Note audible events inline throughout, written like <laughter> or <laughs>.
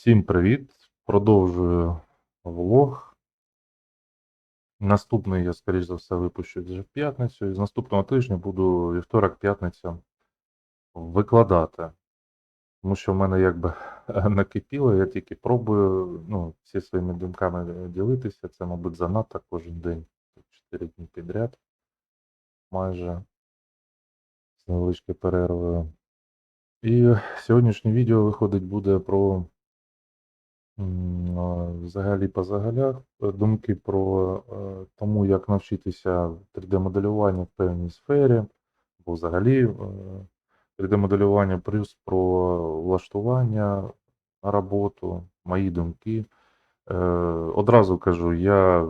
Всім привіт! Продовжую влог. Наступний я, скоріш за все, випущу вже в п'ятницю. І з наступного тижня буду вівторок-п'ятниця викладати. Тому що в мене якби накипіло, я тільки пробую ну, всі своїми думками ділитися. Це, мабуть, занадто кожен день. 4 дні підряд. Майже з невеличкою перервою. І сьогоднішнє відео виходить буде про взагалі по загалях е, думки про е, тому, як навчитися 3D-моделюванню в певній сфері, або взагалі е, 3D-моделювання, плюс про влаштування на роботу, мої думки. Е, Одразу кажу, я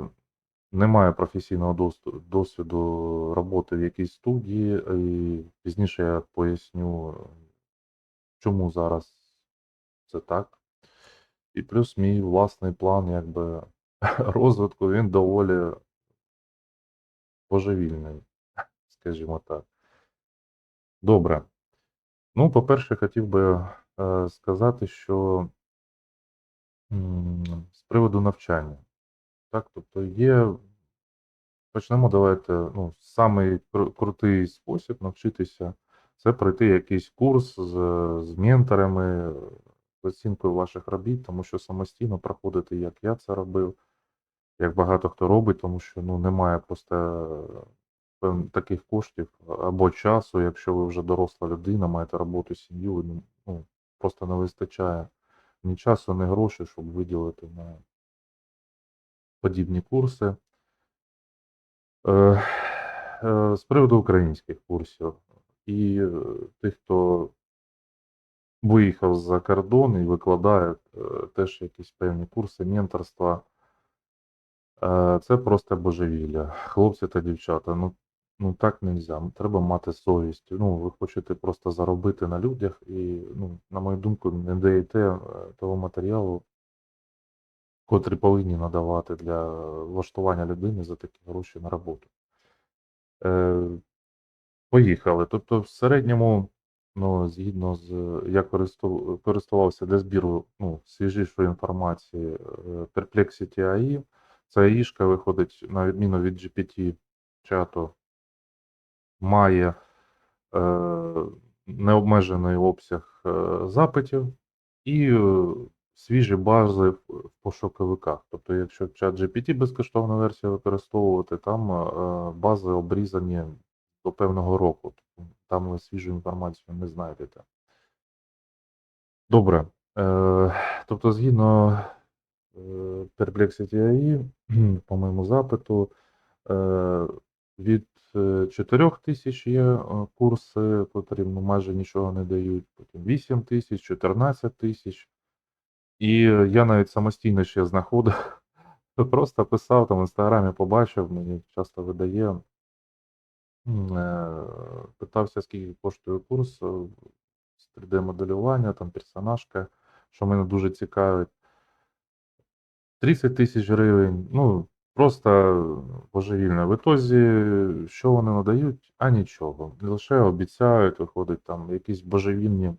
не маю професійного досвіду роботи в якійсь студії, і пізніше я поясню, чому зараз це так. І плюс мій власний план якби <laughs> розвитку, він доволі божевільний, скажімо так. Добре. Ну, по-перше, хотів би е, сказати, що з приводу навчання. Так, тобто є, почнемо давайте, ну, самий кру- крутий спосіб навчитися це пройти якийсь курс з, з менторами, оцінкою ваших робіт, тому що самостійно проходити, як я це робив, як багато хто робить, тому що ну, немає просто е, таких коштів або часу, якщо ви вже доросла людина, маєте роботу, сім'ю, ну, ну, просто не вистачає ні часу, ні грошей, щоб виділити на подібні курси. Е, е, З приводу українських курсів і тих, хто виїхав за кордон і викладає е, теж якісь певні курси менторства. Е, Це просто божевілля. Хлопці та дівчата, ну, ну так не можна. Треба мати совість. Ну, ви хочете просто заробити на людях і, ну, на мою думку, не даєте е, того матеріалу, котрий повинні надавати для влаштування людини за такі гроші на роботу. Е, Поїхали. Тобто, в середньому, ну, згідно з я користу- користувався для збіру ну, свіжішої інформації е, Perplexity AI. Ця АІшка виходить, на відміну від GPT чату, має е, необмежений обсяг е, запитів і е, свіжі бази в пошуковиках. Тобто, якщо чат GPT безкоштовна версія використовувати, там е, бази обрізані до певного року. Там ви свіжу інформацію не знайдете. Добре. Е, тобто, згідно е, Perplexity AI, по моєму запиту, е, від 4 тисяч є курси, котрі майже нічого не дають, потім 8 тисяч, 14 тисяч. І я навіть самостійно ще знаходив, <laughs> просто писав там в інстаграмі, побачив, мені часто видає. Е, Питався, скільки коштує курс е, з 3D-моделювання, там персонажка, що мене дуже цікавить. 30 тисяч гривень, ну, просто божевільно. В ітозі, що вони надають? А нічого. Лише обіцяють, виходить там якісь божевільні,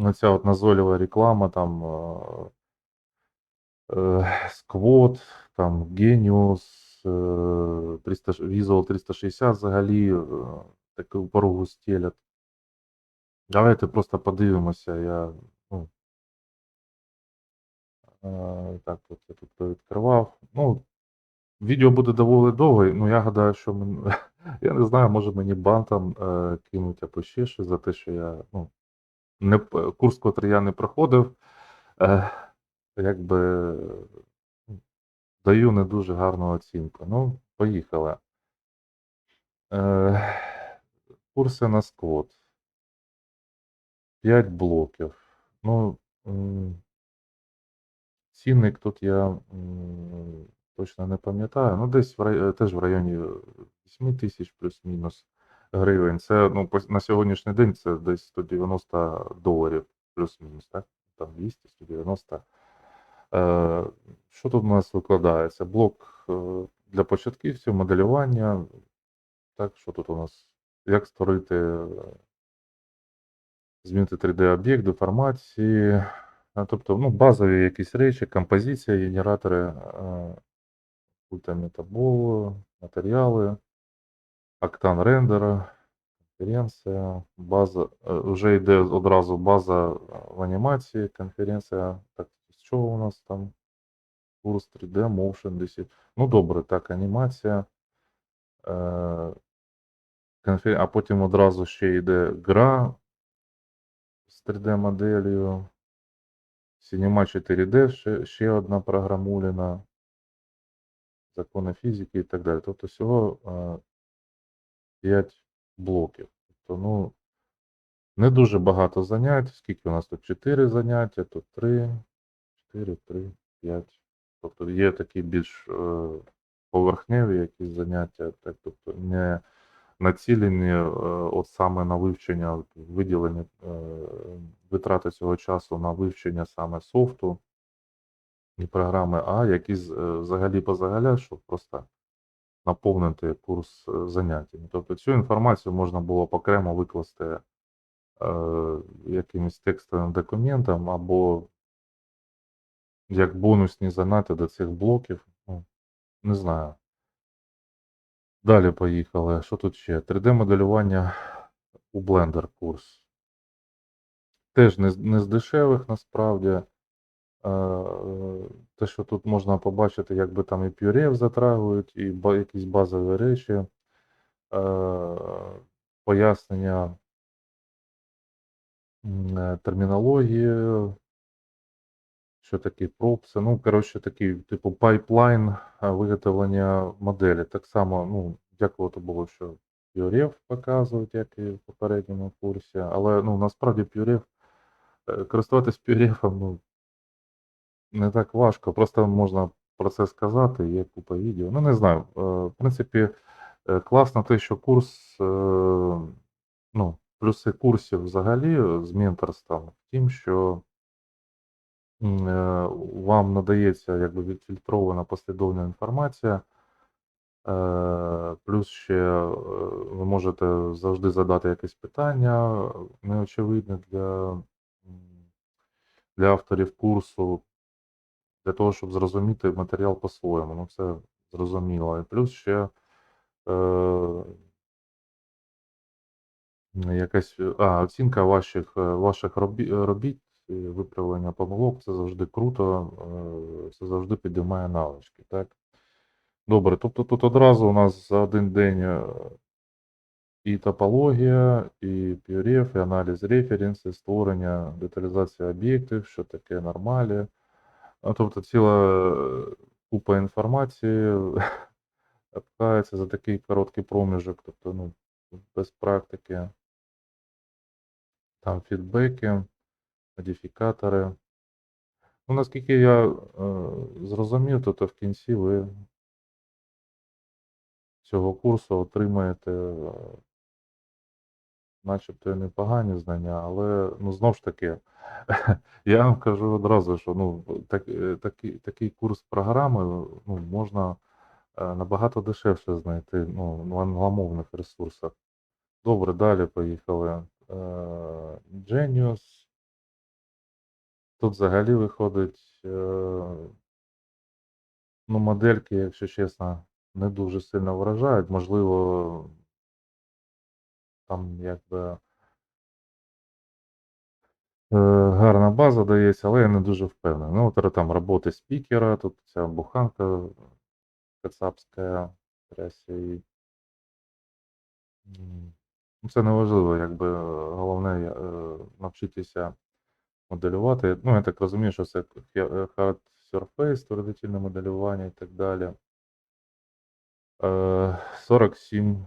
оця от назойлива реклама, там е, е, там е, 300, Visual 360 взагалі е, таку порогу стелять. Давайте просто подивимося. Я, ну, так, от я тут відкривав. Ну, відео буде доволі довге. Ну, я гадаю, що мен... <laughs> я не знаю, може мені бантом е, кинуть або ще щось за те, що я, ну, не, курс, котрий я не проходив, е, якби даю не дуже гарну оцінку. Ну, поїхали. Е, курси на сквот. 5 блоків. Ну, цінник тут я точно не пам'ятаю. Ну, десь в рай... теж в районі 8 тисяч плюс-мінус гривень. Це ну, на сьогоднішній день це десь 190 доларів плюс-мінус, так? Там 200, 190. Е, що тут у нас викладається? Блок е, для початківців, моделювання. Так, що тут у нас? Як створити, е, змінити 3D-об'єкт, деформації, Тобто, ну, базові якісь речі, композиція, генератори е, метаболу, матеріали, октан рендера, конференція, база, е, вже йде одразу база е, в анімації, конференція. Так, чого у нас там? Курс 3D, Motion 10. Ну, добре, так, анімація. Е. А потім одразу ще йде гра з 3D-моделлю. Cinema 4D, ще, ще одна програмуліна, закони фізики і так далі. Тобто всього 5 блоків. Тобто, ну, не дуже багато занять. Скільки у нас тут? 4 заняття, тут 3, 4, 3, 5. Тобто є такі більш е, поверхневі якісь заняття, так, тобто не націлені е, от саме на вивчення, виділені е, витрати цього часу на вивчення саме софту і програми, а якісь взагалі позагаля, щоб просто наповнити курс заняттями. Тобто цю інформацію можна було окремо викласти якимось текстовим документом або як бонусні заняття до цих блоків. Ну, не знаю. Далі поїхали. Що тут ще? 3D-моделювання у Blender курс. Теж не, не з дешевих насправді. Е, Те, що тут можна побачити, якби там і пюрев затрагують, і якісь базові речі, е, пояснення е, термінології, що таке пропси. Ну, коротше, такий, типу, пайплайн е, виготовлення моделі. Так само, ну, дякувати Богу, що Пюрев показують, як і в попередньому курсі. Але ну, насправді Пюрев, е, користуватись Пюревом, ну, не так важко. Просто можна про це сказати, є купа відео. Ну, не знаю. е, В принципі, класно те, що курс, ну, плюси курсів взагалі з менторством в тім, що вам надається якби відфільтрована послідовна інформація. Е, Плюс ще е, ви можете завжди задати якесь питання е, неочевидне для, для авторів курсу, для того, щоб зрозуміти матеріал по-своєму. Ну, це зрозуміло. І плюс ще е, якась а, оцінка ваших, ваших робіт, виправлення помилок, це завжди круто, е, це завжди підіймає навички. Так? Добре, тобто тут одразу у нас за один день е, і топологія, і пюреф, і аналіз референсів, створення, деталізація об'єктів, що таке нормалі. Тобто ціла е, купа інформації <laughs> пхається за такий короткий проміжок, тобто ну, без практики. Там фідбеки, модифікатори. Ну, наскільки я е, зрозумів, то, то в кінці ви цього курсу отримаєте е, начебто непогані знання, але ну, знов ж таки, <laughs> я вам кажу одразу, що ну, так, е, такий, такий курс програми ну, можна е, набагато дешевше знайти ну, в англомовних ресурсах. Добре, далі поїхали. Genius. Тут взагалі виходить, е, ну, модельки, якщо чесно, не дуже сильно вражають. Можливо, там якби е, гарна база дається, але я не дуже впевнений. Ну, от там роботи спікера, тут ця буханка кацапська, трясся ну, Це не важливо, якби головне е, навчитися моделювати. Ну, я так розумію, що це hard surface, теоретичне моделювання і так далі. Е, 47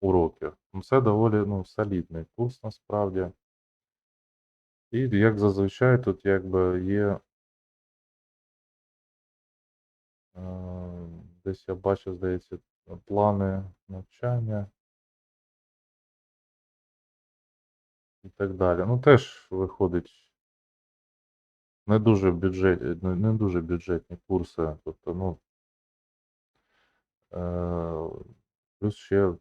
уроків. Ну, Це доволі ну, солідний курс насправді. І як зазвичай тут якби є. е, Десь я бачу, здається, плани навчання і так далі. Ну, теж виходить не дуже бюджет, не, не дуже бюджетні курси. Тобто, ну, е, плюс ще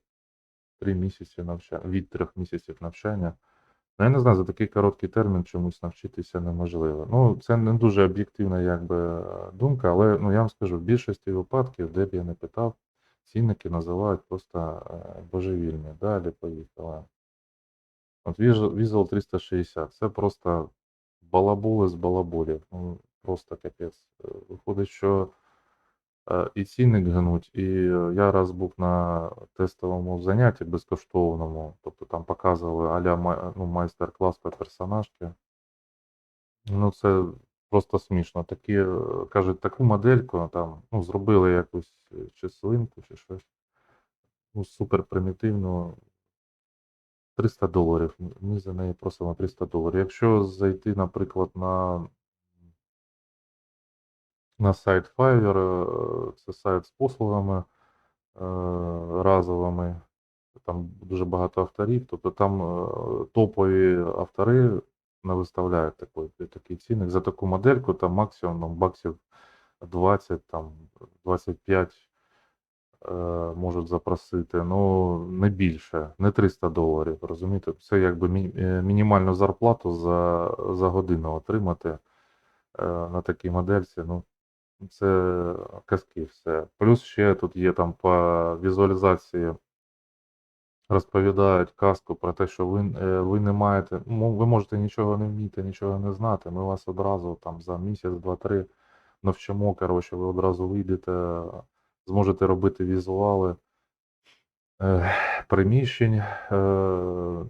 три місяці навчання, від трьох місяців навчання. Ну, я не знаю, за такий короткий термін чомусь навчитися неможливо. Ну, це не дуже об'єктивна якби, е, думка, але ну, я вам скажу, в більшості випадків, де б я не питав, цінники називають просто е, божевільні. Далі поїхали. От Visual Visual 360 це просто балаболи з балаболів. Ну, просто капець. Е, Виходить, що і цінник гнуть, і е, я раз був на тестовому занятті безкоштовному, тобто там показували аля ну, майстер-клас по персонажки. Ну, це просто смішно. Такі, е, кажуть, таку модельку там, ну, зробили якусь е, чи свинку, чи щось. Ну, супер примітивно. 300 доларів. Ми за неї просимо 300 доларів. Якщо зайти, наприклад, на, на сайт Fiverr, е, це сайт з послугами е, разовими, там дуже багато авторів, тобто там е, топові автори не виставляють такий, такий цінник. За таку модельку там максимум ну, баксів 20, там 25 е, можуть запросити, ну не більше, не 300 доларів. Розумієте, це якби е, мінімальну зарплату за, за годину отримати е, на такій модельці. Ну, це казки все. Плюс ще тут є там по візуалізації. Розповідають казку про те, що ви, е, ви не маєте, ну, ви можете нічого не вміти, нічого не знати. Ми вас одразу там за місяць, два-три навчимо. Коротше, ви одразу вийдете, зможете робити візуали е, приміщень. Е,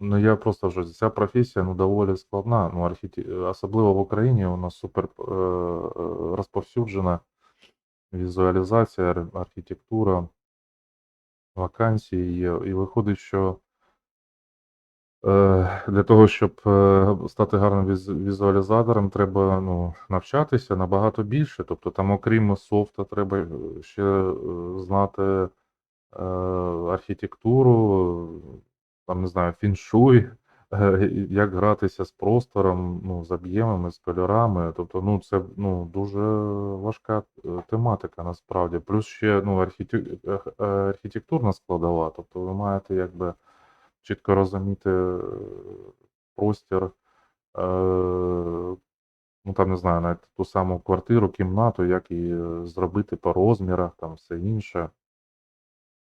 ну я просто вже ця професія ну, доволі складна. Ну, архіті... Особливо в Україні у нас супер е, розповсюджена візуалізація, архітектура, вакансії є. І виходить, що Для того, щоб е, стати гарним візуалізатором, треба ну, навчатися набагато більше. Тобто, там, окрім софта, треба е, ще е, знати е, архітектуру, там, не знаю, фіншуй, е, як гратися з простором, ну, з об'ємами, з кольорами. Тобто, ну, це ну, дуже важка е, тематика насправді. Плюс ще ну, архітек- е, е, архітектурна складова. Тобто, ви маєте якби чітко розуміти е, простір, е, ну там не знаю, навіть ту саму квартиру, кімнату, як її е, зробити по розмірах, там все інше.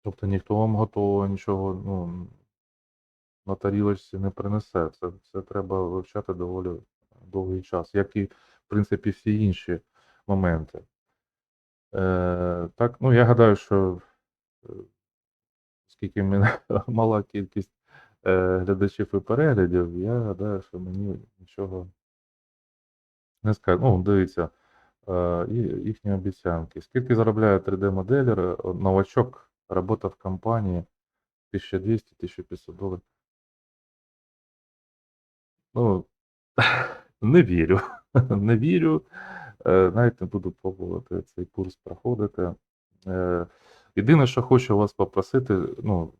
Тобто ніхто вам готового нічого ну, на тарілочці не принесе. Це, це треба вивчати доволі довгий час, як і, в принципі, всі інші моменти. Е, так, ну я гадаю, що оскільки мене <laughs> мала кількість глядачів і переглядів, я гадаю, що мені нічого не скажу. Ну, дивіться, е, їхні обіцянки. Скільки заробляє 3D-моделер, е, новачок, робота в компанії 1200-1500 доларів. Ну, <laughs> не вірю. <laughs> Не вірю. Е, Навіть не буду пробувати цей курс проходити. Е, Єдине, що хочу вас попросити, ну,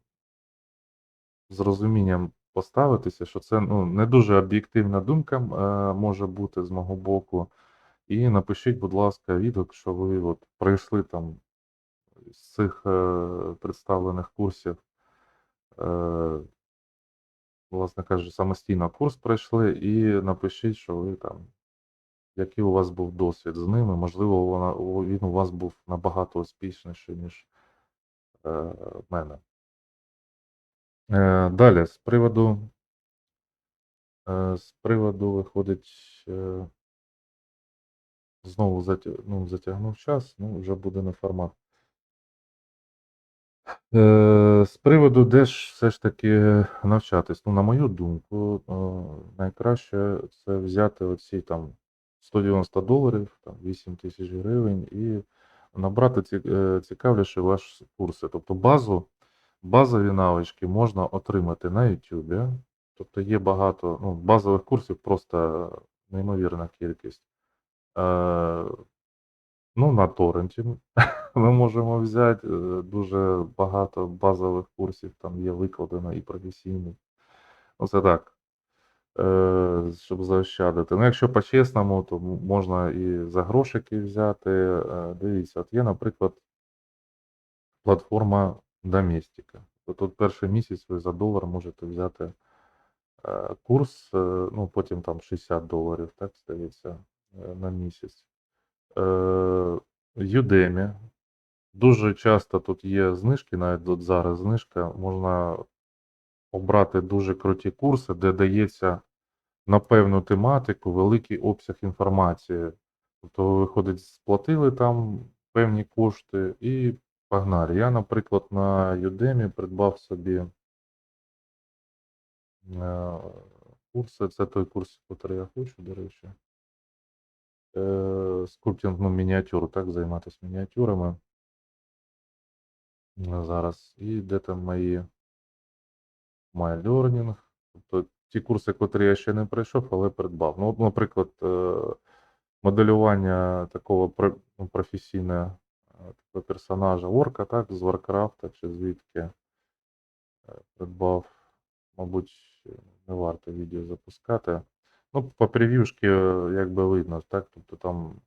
з розумінням поставитися, що це ну, не дуже об'єктивна думка е, може бути з мого боку. І напишіть, будь ласка, відгук, що ви от пройшли там з цих е, представлених курсів, е, власне кажучи, самостійно курс пройшли, і напишіть, що ви там, який у вас був досвід з ними. Можливо, вона, він у вас був набагато успішніший, ніж в мене. Е, Далі, з приводу, е, з приводу виходить, е, знову затя- ну, затягнув час, ну, вже буде не формат. З приводу, де ж все ж таки навчатись. Ну, на мою думку, найкраще це взяти оці там 190 доларів, там 8 тисяч гривень і набрати ці, е, ваші курси. Тобто базу, базові навички можна отримати на YouTube. Тобто є багато ну, базових курсів, просто неймовірна кількість. Е, Ну, на торренті <laughs> ми можемо взяти е, дуже багато базових курсів, там є викладено і професійних. Ну, це так, е, щоб заощадити. Ну, якщо по-чесному, то можна і за грошики взяти. Е, Дивіться, от є, наприклад, платформа То Тут перший місяць ви за долар можете взяти Е, Курс, е, ну потім там 60 доларів, так здається, е, на місяць. Udemy. Дуже часто тут є знижки, навіть от зараз знижка. Можна обрати дуже круті курси, де дається на певну тематику великий обсяг інформації. Тобто, виходить, сплатили там певні кошти і погнали. Я, наприклад, на Udemy придбав собі е, курси. Це той курс, який я хочу, до речі. Е, Скульптинг ну, мініатюр, так, займатися мініатюрами. Е, Зараз. І де там мої My Learning. Тобто ті курси, котрі я ще не пройшов, але придбав. Ну, от, наприклад, е, моделювання такого ну, професійне е, такого персонажа орка, так, з Варкрафта чи звідки е, придбав. Мабуть, не варто відео запускати. Ну, по прев'юшки, е, якби видно, так, тобто там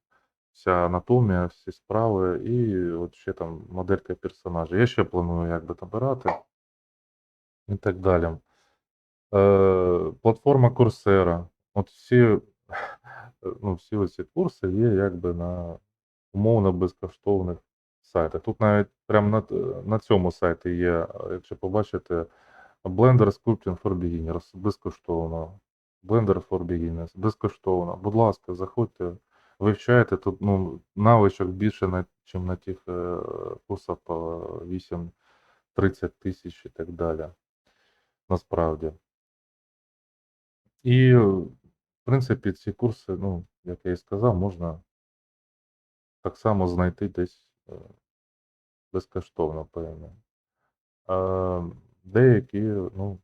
вся анатомія, всі справи, і от ще там моделька персонажа. Я ще планую якби набирати і так далі. Е, платформа Coursera. От всі, ну, всі оці курси є якби на умовно безкоштовних сайтах. Тут навіть прямо на, на цьому сайті є, е, якщо побачите, Blender Sculpting for Beginners безкоштовно. Blender for Beginners безкоштовно. Будь ласка, заходьте, вивчайте тут ну, навичок більше, чим на тих е, курсах по 8-30 тисяч і так далі. Насправді. І, в принципі, ці курси, ну, як я і сказав, можна так само знайти десь е, безкоштовно, певно. А деякі, ну,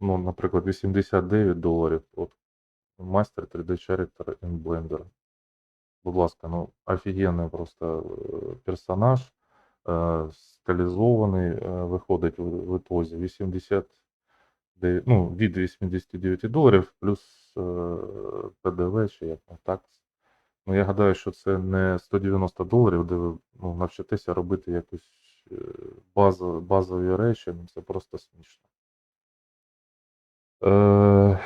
ну, наприклад, 89 доларів от мастер 3D Character in Blender. Будь ласка, ну, офігенний просто е, персонаж, е, стилізований, виходить в, ітозі 80 ну, від 89 доларів плюс ПДВ, чи як так. Ну, я гадаю, що це не 190 доларів, де ви ну, навчитеся робити якусь е, базу, базові речі, ну це просто смішно. Е,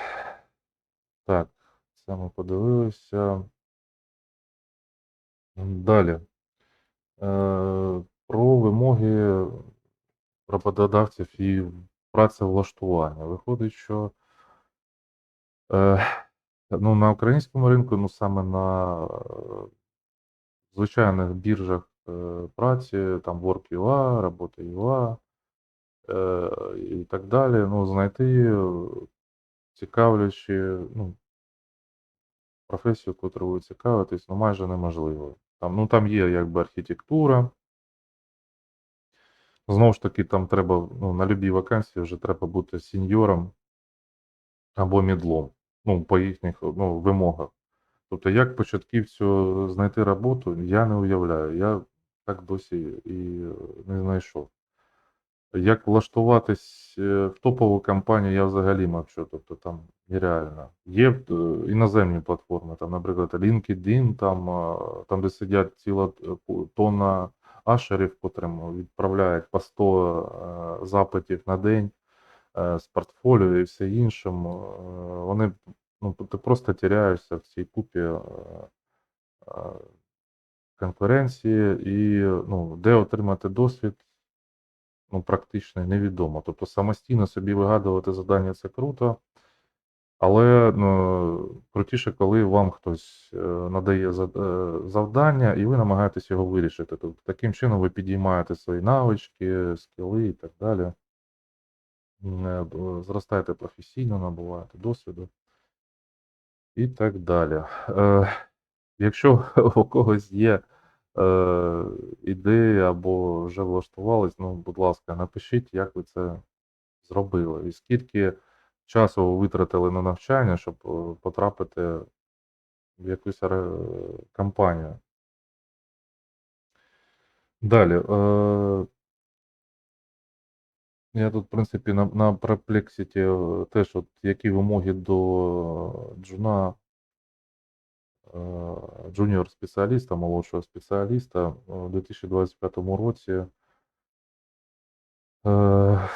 так, це ми подивилися. Далі. Е, про вимоги роботодавців і працевлаштування. Виходить, що е, ну, на українському ринку, ну саме на е, звичайних біржах е, праці, там Work.ua, Робота.ua е, і так далі, ну, знайти цікавлячі, ну, професію, котру ви цікавитесь, ну майже неможливо. Там, ну, там є якби архітектура. Знову ж таки, там треба, ну, на любій вакансії вже треба бути сіньором або мідлом, ну, по їхніх ну, вимогах. Тобто, як початківцю знайти роботу, я не уявляю. Я так досі і не знайшов. Як влаштуватись е, в топову компанію, я взагалі мовчу, тобто там нереально. Є е, іноземні платформи, там, наприклад, LinkedIn, там, е, там де сидять ціла тонна ашерів, котрим відправляють по 100 е, запитів на день з портфоліо і все іншим. Е, Вони, ну, ти просто тіряєшся в цій купі е, е, конкуренції і ну, де отримати досвід ну, практично невідомо. Тобто самостійно собі вигадувати завдання це круто, але ну, крутіше, коли вам хтось е, надає е, завдання, і ви намагаєтесь його вирішити. Тобто таким чином ви підіймаєте свої навички, скіли і так далі. Е, Зростаєте професійно, набуваєте досвіду і так далі. Е, Якщо <laughs> у когось є е, ідеї або вже влаштувались, ну, будь ласка, напишіть, як ви це зробили, і скільки часу ви витратили на навчання, щоб е, потрапити в якусь компанію. Далі. Е, я тут, в принципі, на, на Perplexity е, теж, от, які вимоги до джуна, е, джуніор спеціаліста, молодшого спеціаліста е, у 2025 році. Е,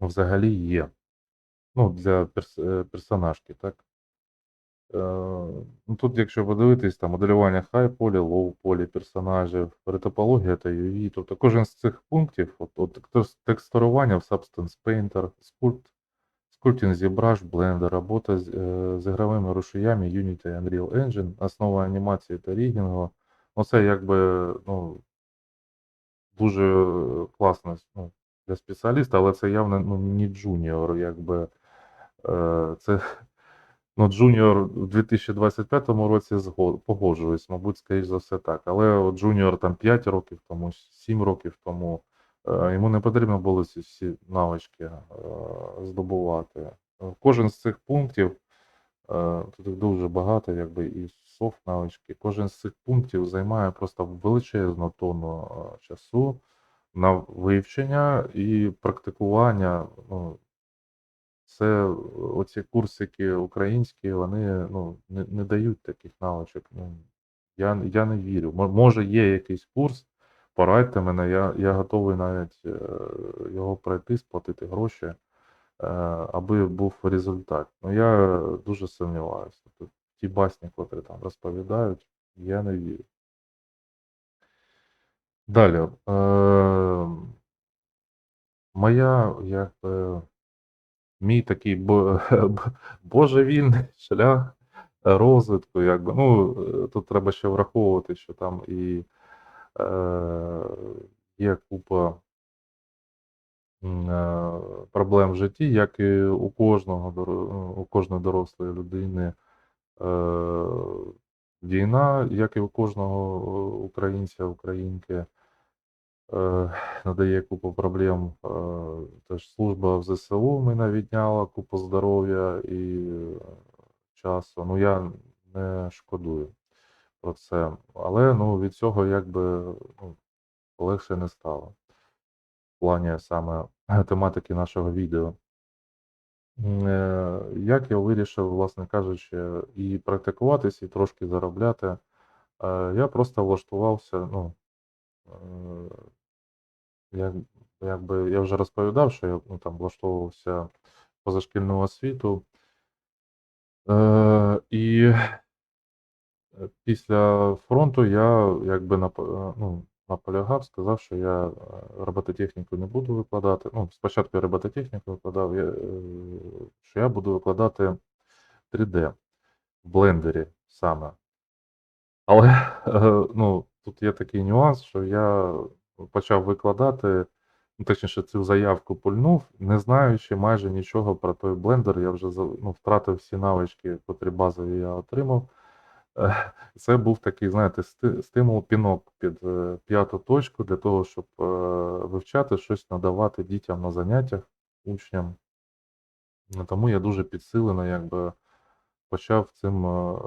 взагалі є. Ну, для перс е, персонажки, так? Е, ну, тут, якщо подивитись, там моделювання high полі, low полі персонажів, ретопологія та UV, тобто кожен з цих пунктів, от, от текстурування в Substance Painter, Sculpt, Sculpting ZBrush, Blender, робота з, е, з ігровими рушіями Unity Unreal Engine, основа анімації та рігінгу. Ну, це якби ну, дуже класно ну, для спеціаліста, але це явно ну, не джуніор, якби. Е, це Ну, Джуніор в 2025 році погоджуюсь, мабуть, скоріш за все так. Але от Джуніор там 5 років тому, 7 років тому, е, йому не потрібно було ці всі навички е, здобувати. Кожен з цих пунктів, е, тут їх дуже багато, якби і софт навички, кожен з цих пунктів займає просто величезну тонну часу на вивчення і практикування. Ну, це оці курсики українські, вони ну, не, не дають таких навичок. Ну, я, я не вірю. Може, є якийсь курс, порадьте мене, я, я готовий навіть е, його пройти, сплатити гроші, е, аби був результат. Ну, я дуже сумніваюся. Тобто, ті басні, котрі там розповідають, я не вірю. Далі. Е, моя, якби, мій такий <laughs> божевільний шлях розвитку, якби. Ну, е, тут треба ще враховувати, що там і е, є купа е, проблем в житті, як і у кожного у кожної дорослої людини. Е, війна, як і у кожного українця, українки. Е, надає купу проблем. Е, Теж служба в ЗСУ мене відняла купу здоров'я і е, часу. Ну, я не шкодую про це. Але ну, від цього якби ну, легше не стало. В плані саме тематики нашого відео. Як я вирішив, власне кажучи, і практикуватись, і трошки заробляти, я просто влаштувався, ну, як, якби я вже розповідав, що я ну, там влаштовувався позашкільну освіту. Е, і е, після фронту я якби е, ну, наполягав, сказав, що я е, робототехніку не буду викладати. Ну, спочатку я робототехніку викладав, я, що я буду викладати 3D в блендері саме. Але ну, тут є такий нюанс, що я почав викладати, ну, точніше, цю заявку пульнув, не знаючи майже нічого про той блендер. Я вже ну, втратив всі навички, котрі базові я отримав. Е, Це був такий, знаєте, стимул пінок під е, п'яту точку для того, щоб е, вивчати щось, надавати дітям на заняттях, учням. Ну, Тому я дуже підсилено якби почав цим е,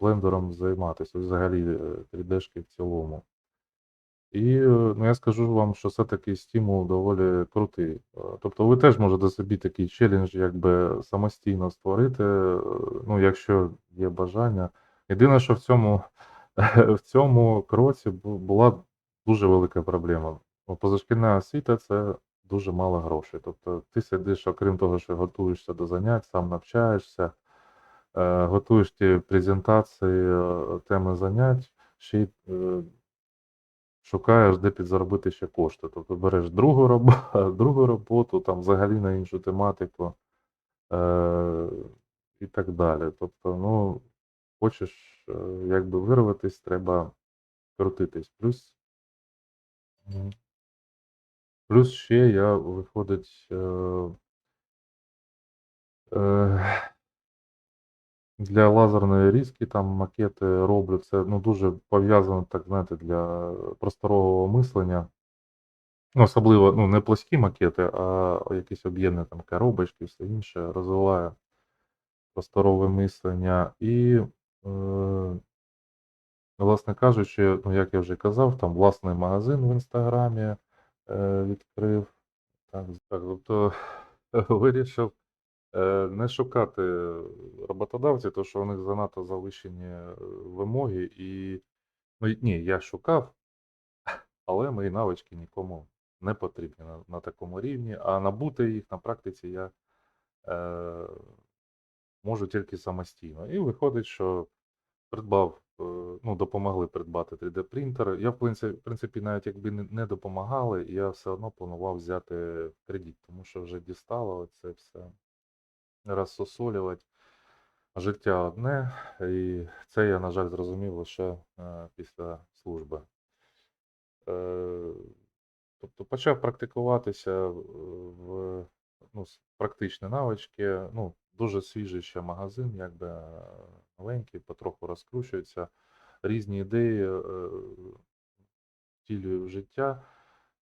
блендером займатися, взагалі е, 3D-шки в цілому. І е, ну, я скажу вам, що це такий стимул доволі крутий. Е, Тобто ви теж можете собі такий челендж якби самостійно створити, е, ну, якщо є бажання. Єдине, що в цьому, <laughs> в цьому кроці була дуже велика проблема. Ну, Позашкільна освіта це дуже мало грошей. Тобто ти сидиш, окрім того, що готуєшся до занять, сам навчаєшся, готуєш ті презентації, теми занять, ще й шукаєш, де підзаробити ще кошти. Тобто береш другу роботу, <laughs> другу роботу, там взагалі на іншу тематику е, і так далі. Тобто, ну, хочеш е, якби вирватись, треба крутитись. Плюс, плюс ще я виходить. Е, е, Для лазерної різки там макети роблю. Це ну, дуже пов'язано, так знаєте, для просторового мислення. Ну, особливо ну, не плоскі макети, а якісь об'ємні там коробочки, все інше. Розвиваю просторове мислення. І, е, власне кажучи, ну, як я вже казав, там власний магазин в інстаграмі е, відкрив. Так, так, тобто <laughs> вирішив не шукати роботодавців, тому що у них занадто завищені е, вимоги. І ну, ні, я шукав, але мої навички нікому не потрібні на, на такому рівні, а набути їх на практиці я е, можу тільки самостійно. І виходить, що придбав, е, ну, допомогли придбати 3D-принтер. Я, в принципі, в принципі, навіть якби не, допомагали, я все одно планував взяти кредит, тому що вже дістало це все розсосолювати. Життя одне, і це я, на жаль, зрозумів лише е, після служби. Е, тобто почав практикуватися в ну, практичні навички. Ну, дуже свіжий ще магазин, якби новенький, потроху розкручується. Різні ідеї е, втілюю в життя.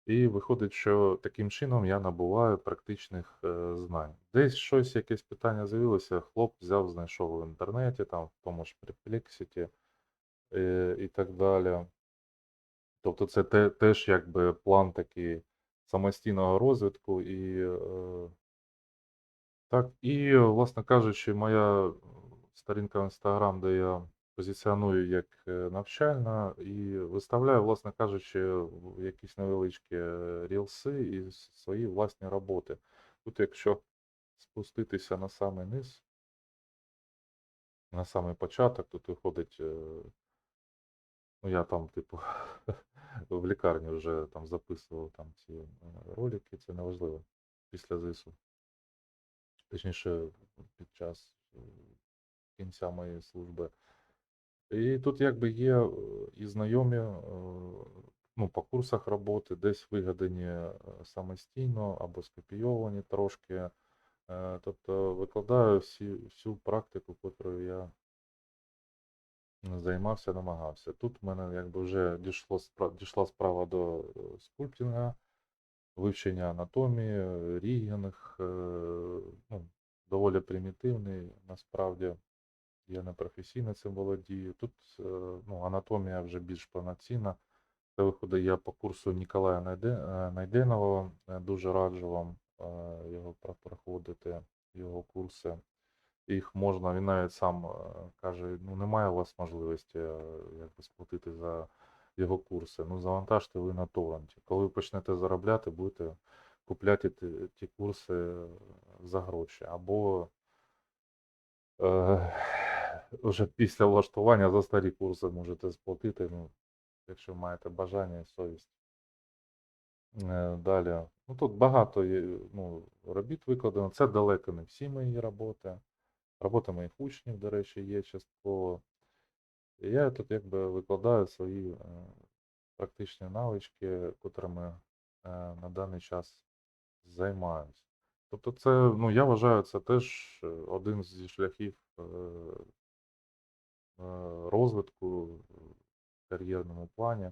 І виходить, що таким чином я набуваю практичних е, знань. Десь щось, якесь питання з'явилося, хлоп взяв, знайшов в інтернеті, там, в тому ж Perplexity е, і так далі. Тобто це те, теж якби план такий самостійного розвитку. І, е, так, і, власне кажучи, моя сторінка в Instagram, де я позиціоную як е, навчальна, і виставляю, власне кажучи, якісь невеличкі е, рілси і свої власні роботи. Тут, якщо спуститися на самий низ, на самий початок, тут виходить. е, Ну, я там, типу, <laughs> в лікарні вже там записував там ці е, ролики, це неважливо. Після ЗИСу. Точніше, під час е, кінця моєї служби. І тут якби є е, і знайомі е, ну, по курсах роботи, десь вигадані е, самостійно або скопійовані трошки. Е, Тобто викладаю всі, всю практику, котрою я займався, намагався. Тут в мене якби вже дійшло, дійшла справа до скульптінга, вивчення анатомії, рігінг, е, ну, доволі примітивний, насправді. Я не професійно цим володію. Тут е, ну, анатомія вже більш повноцінна. Це виходить я по курсу Ніколая е, Найденова. Е, Дуже раджу вам його проходити, його курси. Їх можна, він навіть сам каже, ну немає у вас можливості якби сплатити за його курси. Ну завантажте ви на торренті. Коли ви почнете заробляти, будете купляти ті, ті курси за гроші. Або вже після влаштування за старі курси можете сплатити, ну, якщо маєте бажання і совість. Е, Далі. Ну тут багато ну, робіт викладено. Це далеко не всі мої роботи. Робота моїх учнів, до речі, є частково. Я тут якби викладаю свої е, практичні навички, котрими е, на даний час займаюся. Тобто, це, ну, я вважаю, це теж один зі шляхів розвитку в кар'єрному плані.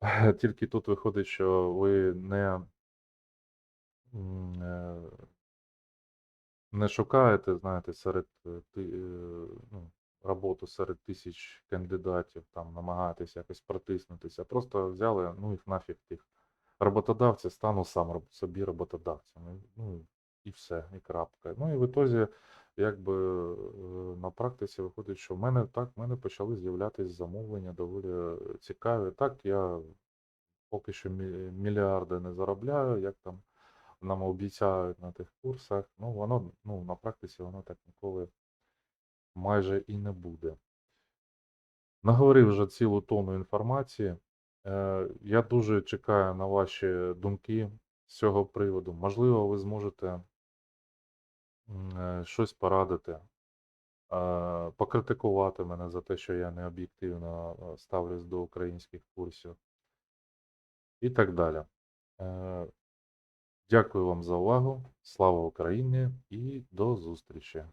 <laughs> Тільки тут виходить, що ви не, е, не шукаєте, знаєте, серед е, е, ну, роботу серед тисяч кандидатів, там намагаєтесь якось протиснутися. Просто взяли, ну їх нафіг тих роботодавців, стану сам собі роботодавцем. Ну і все, і крапка. Ну і в ітозі, якби е, на практиці виходить, що в мене так, в мене почали з'являтися замовлення доволі цікаві. Так, я поки що мільярди не заробляю, як там нам обіцяють на тих курсах. Ну, воно ну, на практиці воно так ніколи майже і не буде. Наговорив вже цілу тонну інформації. Е, Я дуже чекаю на ваші думки з цього приводу. Можливо, ви зможете щось порадити, е, покритикувати мене за те, що я не об'єктивно е, ставлюсь до українських курсів і так далі. Е, Дякую вам за увагу. Слава Україні і до зустрічі!